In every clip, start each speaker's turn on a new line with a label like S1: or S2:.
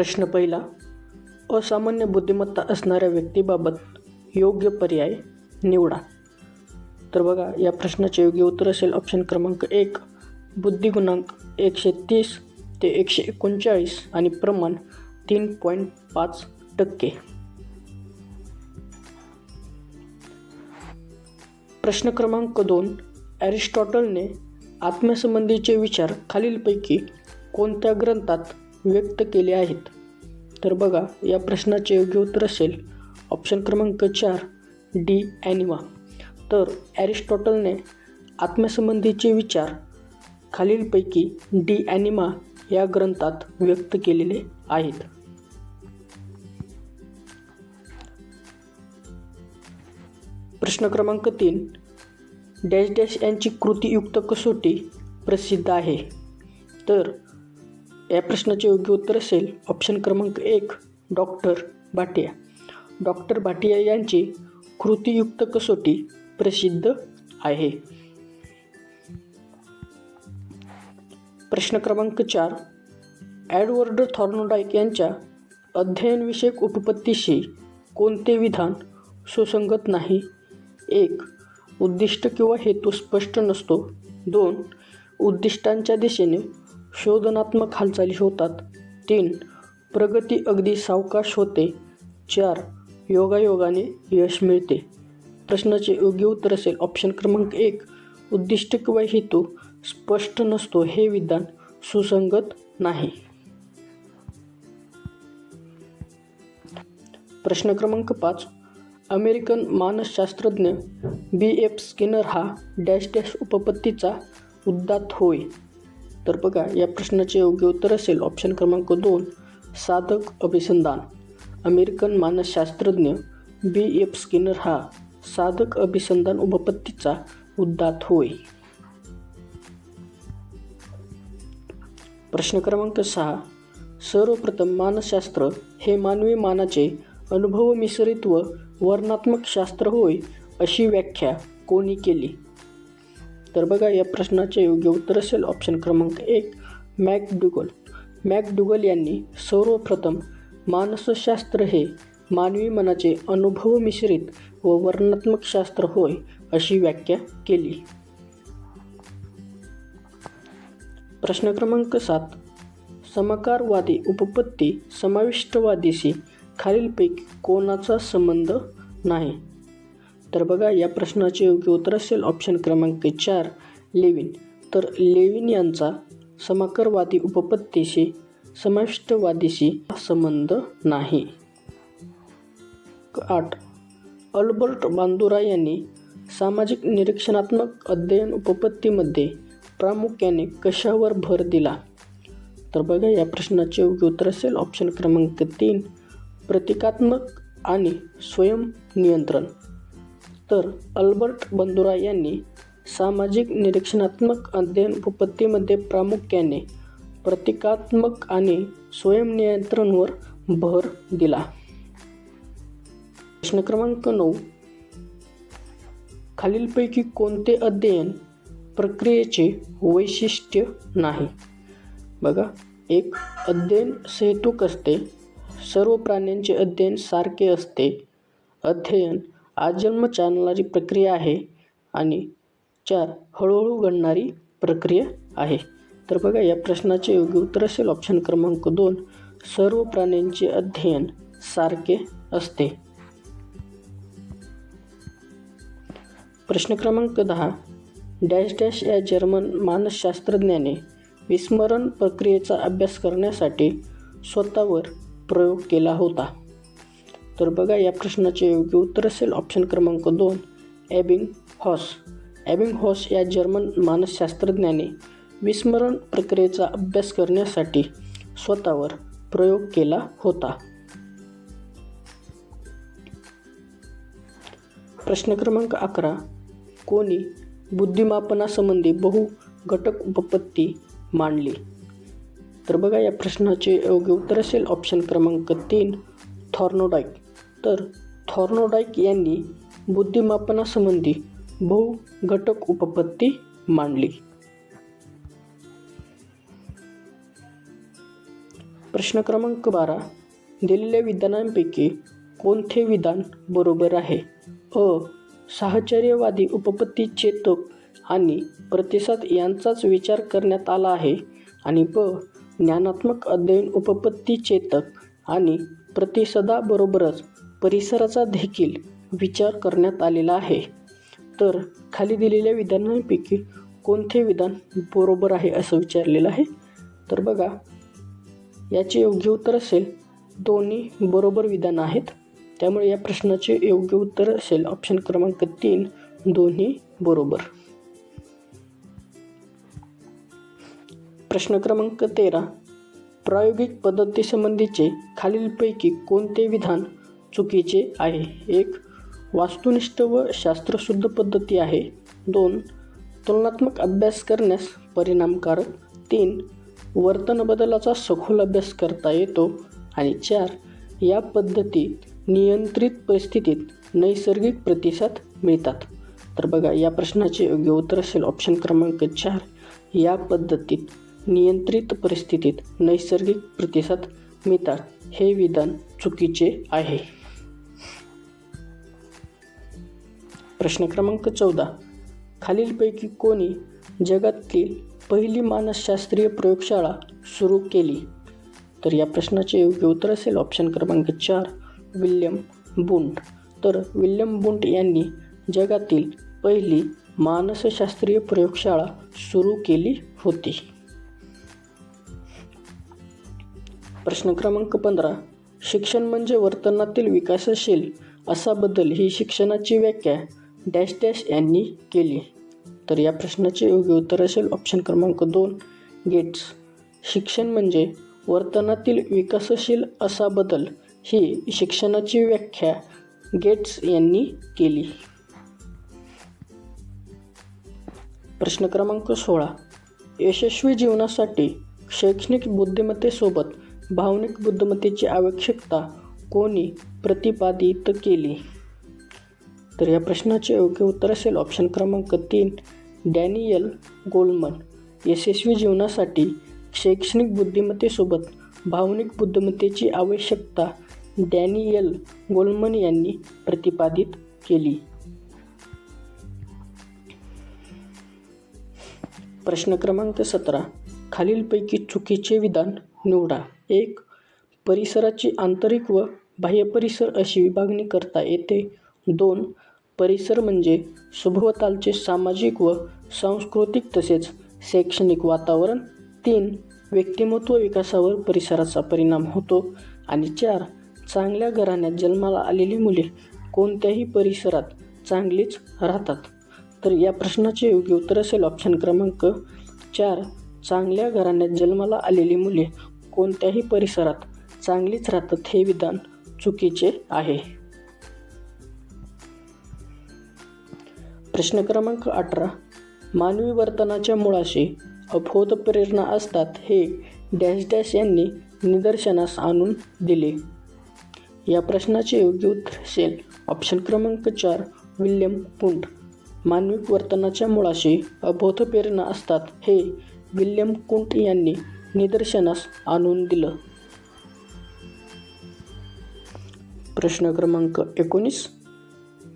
S1: प्रश्न पहिला असामान्य बुद्धिमत्ता असणाऱ्या व्यक्तीबाबत योग्य पर्याय निवडा. तर बघा या प्रश्नाचे योग्य उत्तर असेल ऑप्शन क्रमांक एक बुद्धिगुणांक एकशे तीस ते एकशे एकोणचाळीस आणि प्रमाण तीन पॉईंट पाच टक्के. प्रश्न क्रमांक दोन ॲरिस्टॉटलने आत्म्यासंबंधीचे विचार खालीलपैकी कोणत्या ग्रंथात व्यक्त केले आहेत. तर बघा या प्रश्नाचे योग्य उत्तर असेल. ऑप्शन क्रमांक चार डी ॲनिमा तर ॲरिस्टॉटलने आत्म्यासंबंधीचे विचार खालीलपैकी डी ॲनिमा या ग्रंथात व्यक्त केलेले आहेत. प्रश्न क्रमांक तीन डॅश डॅश यांची कृतीयुक्त कसोटी प्रसिद्ध आहे. तर या प्रश्नाचे योग्य उत्तर असेल ऑप्शन क्रमांक एक डॉक्टर भाटिया. डॉक्टर भाटिया यांची कृतीयुक्त कसोटी प्रसिद्ध आहे. प्रश्न क्रमांक चार ॲडवर्ड थॉर्नोडाईक यांच्या अध्ययनविषयक उपपत्तीशी कोणते विधान सुसंगत नाही? एक उद्दिष्ट किंवा हेतू स्पष्ट नसतो. दोन उद्दिष्टांच्या दिशेने शोधनात्मक हालचाली होतात तीन प्रगती अगदी सावकाश होते. चार योगायोगाने यश मिळते. प्रश्नाचे योग्य उत्तर असेल ऑप्शन क्रमांक एक उद्दिष्ट किंवा हेतू स्पष्ट नसतो हे विधान सुसंगत नाही. प्रश्न क्रमांक पाच अमेरिकन मानसशास्त्रज्ञ बी एफ स्किनर हा डॅश डॅश उपपत्तीचा उद्दात होय. तर बघा या प्रश्नाचे योग्य उत्तर असेल ऑप्शन क्रमांक दोन साधक अभिसंधान. अमेरिकन मानसशास्त्रज्ञ बी. एफ. स्किनर हा साधक अभिसंधान उपपत्तीचा उद्दात होय. प्रश्न क्रमांक सहा सर्वप्रथम मानसशास्त्र हे मानवी मानाचे अनुभव मिश्रित व वर्णात्मक शास्त्र होय अशी व्याख्या कोणी केली? तर बघा या प्रश्नाचे योग्य उत्तर असेल ऑप्शन क्रमांक एक मॅकडुगल. मॅकडुगल यांनी सर्वप्रथम मानसशास्त्र हे मानवी मनाचे अनुभव मिश्रित व वर्णात्मक शास्त्र होय अशी व्याख्या केली. प्रश्न क्रमांक सात समकारवादी उपपत्ती समाविष्टवादीशी खालीलपैकी कोणाचा संबंध नाही? तर बघा या प्रश्नाचे योग्य उत्तर असेल ऑप्शन क्रमांक चार लेविन. तर लेविन यांचा समाकरवादी उपपत्तीशी समाविष्टवादीशी संबंध नाही. आठ. अल्बर्ट बांदुरा यांनी सामाजिक निरीक्षणात्मक अध्ययन उपपत्तीमध्ये प्रामुख्याने कशावर भर दिला? तर बघा या प्रश्नाचे योग्य उत्तर असेल ऑप्शन क्रमांक तीन प्रतिकात्मक आणि स्वयंनियंत्रण तर अल्बर्ट बंदुरा यांनी सामाजिक निरीक्षणात्मक अध्ययन उपपत्तीमध्ये प्रामुख्याने प्रतिकात्मक आणि स्वयंनियंत्रणवर भर दिला. प्रश्न क्रमांक नऊ. खालीलपैकी कोणते अध्ययन प्रक्रियेचे वैशिष्ट्य नाही? बघा एक अध्ययन सेतूक असते. सर्व प्राण्यांचे अध्ययन सारखे असते. अध्ययन आजन्म चालणारी प्रक्रिया आहे आणि चार हळूहळू घडणारी प्रक्रिया आहे. तर बघा या प्रश्नाचे योग्य उत्तर असेल. ऑप्शन क्रमांक दोन सर्व प्राण्यांचे अध्ययन सारखे असते. प्रश्न क्रमांक दहा डॅश डॅश या जर्मन मानसशास्त्रज्ञाने विस्मरण प्रक्रियेचा अभ्यास करण्यासाठी स्वतःवर प्रयोग केला होता. तर बघा या प्रश्नाचे योग्य उत्तर असेल ऑप्शन क्रमांक दोन ॲबिंग हॉस ॲबिंग हॉस या जर्मन मानसशास्त्रज्ञाने विस्मरण प्रक्रियेचा अभ्यास करण्यासाठी स्वतःवर प्रयोग केला होता. प्रश्न क्रमांक अकरा कोणी बुद्धिमापनासंबंधी बहु घटक उपपत्ती मांडली? तर बघा या प्रश्नाचे योग्य उत्तर असेल ऑप्शन क्रमांक तीन थॉर्नोडाईक तर थॉर्नोडाईक यांनी बुद्धिमापनासंबंधी बहुघटक उपपत्ती मांडली. प्रश्न क्रमांक बारा. दिलेल्या विधानांपैकी कोणते विधान बरोबर आहे? अ. साहचर्यवादी उपपत्ती चेतक आणि प्रतिसाद यांचाच विचार करण्यात आला आहे आणि ब. ज्ञानात्मक अध्ययन उपपत्ती चेतक आणि प्रतिसादाबरोबरच परिसराचा देखील विचार करण्यात आलेला आहे. तर खाली दिलेल्या विधानांपैकी कोणते विधान बरोबर आहे असं विचारलेलं आहे? तर बघा याचे योग्य उत्तर असेल दोन्ही बरोबर विधान आहेत. त्यामुळे या प्रश्नाचे योग्य उत्तर असेल ऑप्शन क्रमांक तीन दोन्ही बरोबर. प्रश्न क्रमांक तेरा प्रायोगिक पद्धतीसंबंधीचे खालीलपैकी कोणते विधान चुकीचे आहे. एक वास्तुनिष्ठ व शास्त्रशुद्ध पद्धती आहे. दोन तुलनात्मक अभ्यास करण्यास परिणामकारक. तीन वर्तन बदलाचा सखोल अभ्यास करता येतो. आणि चार या पद्धतीत नियंत्रित परिस्थितीत नैसर्गिक प्रतिसाद मिळतात. तर बघा या प्रश्नाचे योग्य उत्तर असेल ऑप्शन क्रमांक चार. या पद्धतीत नियंत्रित परिस्थितीत नैसर्गिक प्रतिसाद मिळतात. हे विधान चुकीचे आहे. प्रश्न क्रमांक चौदा. खालीलपैकी कोणी जगातील पहिली मानसशास्त्रीय प्रयोगशाळा सुरू केली? तर या प्रश्नाचे योग्य उत्तर असेल ऑप्शन क्रमांक चार विल्यम बुंट. तर विल्यम बुंट यांनी जगातील पहिली मानसशास्त्रीय प्रयोगशाळा सुरू केली होती. प्रश्न क्रमांक पंधरा. शिक्षण म्हणजे वर्तनातील विकासशील असा बदल ही शिक्षणाची व्याख्या डॅश डॅश यांनी केली. तर या प्रश्नाचे योग्य उत्तर असेल ऑप्शन क्रमांक दोन गेट्स. शिक्षण म्हणजे वर्तनातील विकासशील असा बदल ही शिक्षणाची व्याख्या गेट्स यांनी केली. प्रश्न क्रमांक सोळा. यशस्वी जीवनासाठी शैक्षणिक बुद्धिमत्तेसोबत भावनिक बुद्धिमत्तेची आवश्यकता कोणी प्रतिपादित केली? तर या प्रश्नाचे योग्य उत्तर असेल ऑप्शन क्रमांक तीन डॅनियल गोल्मन. यशस्वी जीवनासाठी शैक्षणिक बुद्धिमत्तेसोबत भावनिक बुद्धिमत्तेची आवश्यकता डॅनियल गोल्मन यांनी प्रतिपादित केली. प्रश्न क्रमांक सतरा खालीलपैकी चुकीचे विधान निवडा. एक परिसराची आंतरिक व बाह्य परिसर अशी विभागणी करता येते. दोन परिसर म्हणजे सभोवतालचे सामाजिक व सांस्कृतिक तसेच शैक्षणिक वातावरण. तीन व्यक्तिमत्व विकासावर परिसराचा परिणाम होतो. आणि चार चांगल्या घराण्यात जन्माला आलेली मुले कोणत्याही परिसरात चांगलीच राहतात. तर या प्रश्नाचे योग्य उत्तर असेल ऑप्शन क्रमांक चार. चांगल्या घराण्यात जन्माला आलेली मुले कोणत्याही परिसरात चांगलीच राहतात हे विधान चुकीचे आहे. प्रश्न क्रमांक अठरा. मानवी वर्तनाच्या मुळाशी अफोत प्रेरणा असतात हे डॅश डॅश यांनी निदर्शनास आणून दिले. या प्रश्नाचे योग्य उत्तर असेल ऑप्शन क्रमांक चार विल्यम कुंट मानवी वर्तनाच्या मुळाशी अबोध प्रेरणा असतात हे विल्यम कुंट यांनी निदर्शनास आणून दिलं. प्रश्न क्रमांक एकोणीस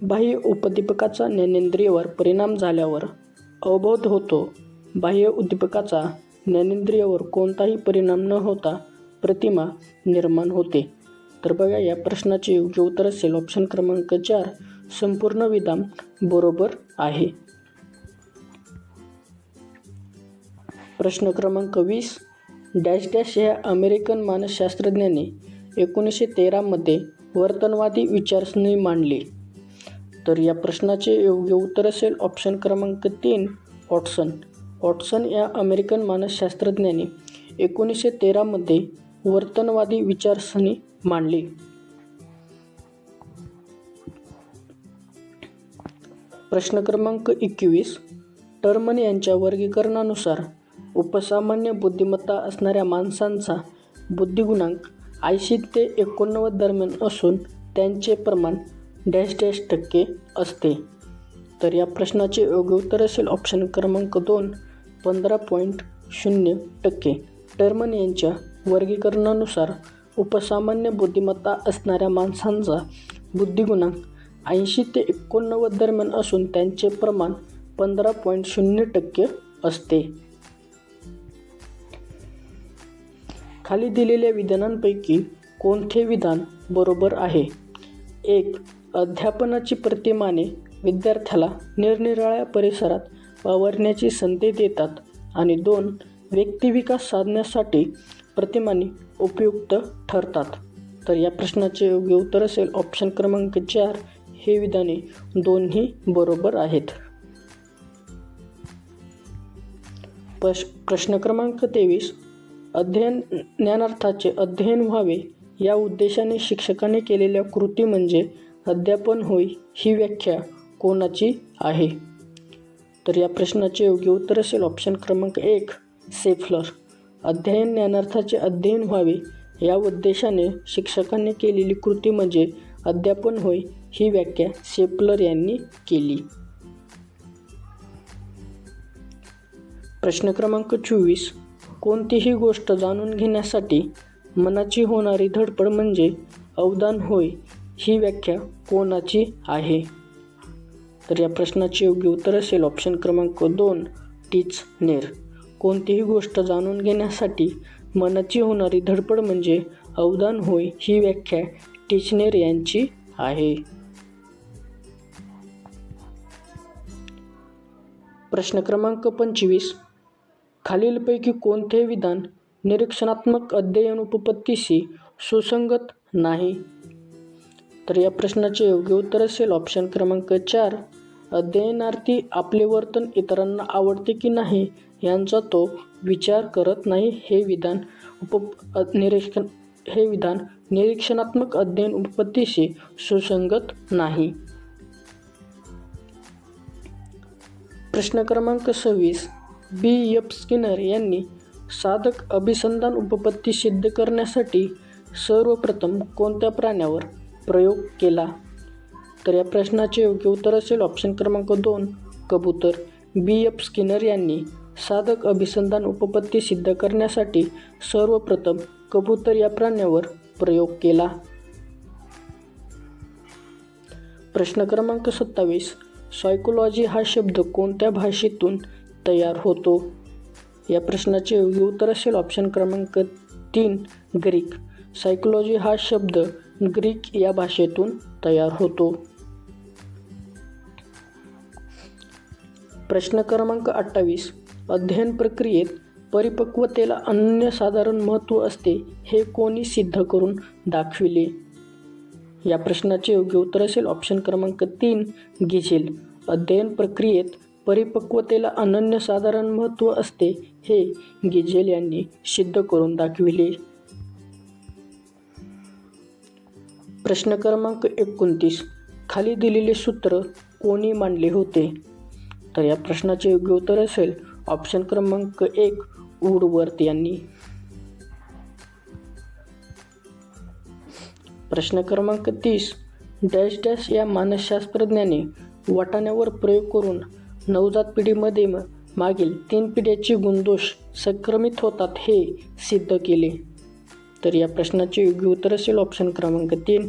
S1: बाह्य उपदीपकाचा ज्ञानेंद्रियावर परिणाम झाल्यावर अवबोध होतो. बाह्य उद्दीपकाचा ज्ञानेंद्रियावर कोणताही परिणाम न होता प्रतिमा निर्माण होते. तर बघा या प्रश्नाचे योग्य उत्तर असेल. ऑप्शन क्रमांक चार संपूर्ण विधान बरोबर आहे. प्रश्न क्रमांक वीस डॅश डॅश या अमेरिकन मानसशास्त्रज्ञाने एकोणीसशे तेरामध्ये वर्तनवादी विचारसरणी मांडली. तर या प्रश्नाचे योग्य उत्तर असेल ऑप्शन क्रमांक तीन ऑटसन ऑटसन या अमेरिकन मानसशास्त्रज्ञाने एकोणीसशे तेरामध्ये वर्तनवादी विचारसरणी मांडली. प्रश्न क्रमांक एकवीस टर्मन यांच्या वर्गीकरणानुसार उपसामान्य बुद्धिमत्ता असणाऱ्या माणसांचा बुद्धिगुणांक ऐंशी ते एकोणनव्वद दरम्यान असून त्यांचे प्रमाण डॅश डॅश टक्के असते. तर या प्रश्नाचे योग्य उत्तर असेल ऑप्शन क्रमांक दोन पंधरा पॉईंट शून्य टक्के. टर्मन यांच्या वर्गीकरणानुसार उपसामान्य बुद्धिमत्ता असणाऱ्या माणसांचा बुद्धिगुणांक ऐंशी ते एकोणनव्वद दरम्यान असून त्यांचे प्रमाण पंधरा पॉईंट शून्य टक्के असते. खाली दिलेल्या विधानांपैकी कोणते विधान बरोबर आहे? एक अध्यापनाची प्रतिमाने विद्यार्थ्याला निरनिराळ्या परिसरात वावरण्याची संधी देतात आणि दोन व्यक्तिविकास साधण्यासाठी प्रतिमाने उपयुक्त ठरतात. तर या प्रश्नाचे योग्य उत्तर असेल ऑप्शन क्रमांक चार. हे विधाने दोन्ही बरोबर आहेत. पश प्रश्न क्रमांक तेवीस. अध्ययन ज्ञानार्थाचे अध्ययन व्हावे या उद्देशाने शिक्षकाने केलेल्या कृती म्हणजे अध्यापन होय ही व्याख्या कोणाची आहे? तर या प्रश्नाचे योग्य उत्तर असेल ऑप्शन क्रमांक एक सेफलर अध्ययन ज्ञानार्थाचे अध्ययन व्हावे या उद्देशाने शिक्षकांनी केलेली कृती म्हणजे अध्यापन होय ही व्याख्या सेपलर यांनी केली. प्रश्न क्रमांक चोवीस. कोणतीही गोष्ट जाणून घेण्यासाठी मनाची होणारी धडपड म्हणजे अवदान होय ही व्याख्या कोणाची आहे? तर या प्रश्नाचे योग्य उत्तर असेल ऑप्शन क्रमांक दोन टीच नेर. कोणतीही गोष्ट जाणून घेण्यासाठी मनाची होणारी धडपड म्हणजे अवदान होय ही व्याख्या टिचनेर यांची आहे. प्रश्न क्रमांक पंचवीस. खालीलपैकी कोणते विधान निरीक्षणात्मक अध्ययन उपपत्तीशी सुसंगत नाही. तर या प्रश्नाचे योग्य उत्तर असेल ऑप्शन क्रमांक चार. अध्ययनार्थी आपले वर्तन इतरांना आवडते की नाही यांचा तो विचार करत नाही हे विधान उप निरीक्षण हे विधान निरीक्षणात्मक अध्ययन उपपत्तीशी सुसंगत नाही. प्रश्न क्रमांक सव्वीस. बी. एफ. स्किनर यांनी साधक अभिसंधान उपपत्ती सिद्ध करण्यासाठी सर्वप्रथम कोणत्या प्राण्यावर प्रयोग केला. तर या प्रश्नाचे योग्य उत्तर असेल ऑप्शन क्रमांक दोन कबूतर. बी एफ स्किनर यांनी साधक अभिसंधान उपपत्ती सिद्ध करण्यासाठी सर्वप्रथम कबूतर या प्राण्यावर प्रयोग केला. प्रश्न क्रमांक सत्तावीस सायकोलॉजी हा शब्द कोणत्या भाषेतून तयार होतो? या प्रश्नाचे योग्य उत्तर असेल ऑप्शन क्रमांक तीन ग्रीक सायकोलॉजी हा शब्द ग्रीक या भाषेतून तयार होतो. प्रश्न क्रमांक अठ्ठावीस. अध्ययन प्रक्रियेत परिपक्वतेला अनन्यसाधारण महत्त्व असते हे कोणी सिद्ध करून दाखविले? या प्रश्नाचे योग्य उत्तर असेल ऑप्शन क्रमांक तीन गिझेल अध्ययन प्रक्रियेत परिपक्वतेला अनन्यसाधारण महत्त्व असते हे गिझेल यांनी सिद्ध करून दाखविले. प्रश्न क्रमांक एकोणतीस. खाली दिलेले सूत्र कोणी मांडले होते? तर या प्रश्नाचे योग्य उत्तर असेल ऑप्शन क्रमांक एक वूडवर्थ यांनी. प्रश्न क्रमांक तीस डॅश डॅश या मानसशास्त्रज्ञाने वाटाण्यावर प्रयोग करून नवजात पिढीमध्ये मागील तीन पिढ्याचे गुणदोष संक्रमित होतात हे सिद्ध केले. तर या प्रश्नाचे योग्य उत्तर असेल ऑप्शन क्रमांक तीन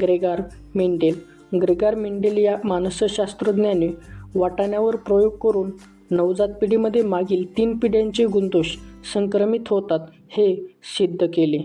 S1: ग्रेगार मेंडेल. ग्रेगार मेंडेल या मानसशास्त्रज्ञाने वाटाण्यावर प्रयोग करून नवजात पिढीमध्ये मागील तीन पिढ्यांचे गुणदोष संक्रमित होतात हे सिद्ध केले.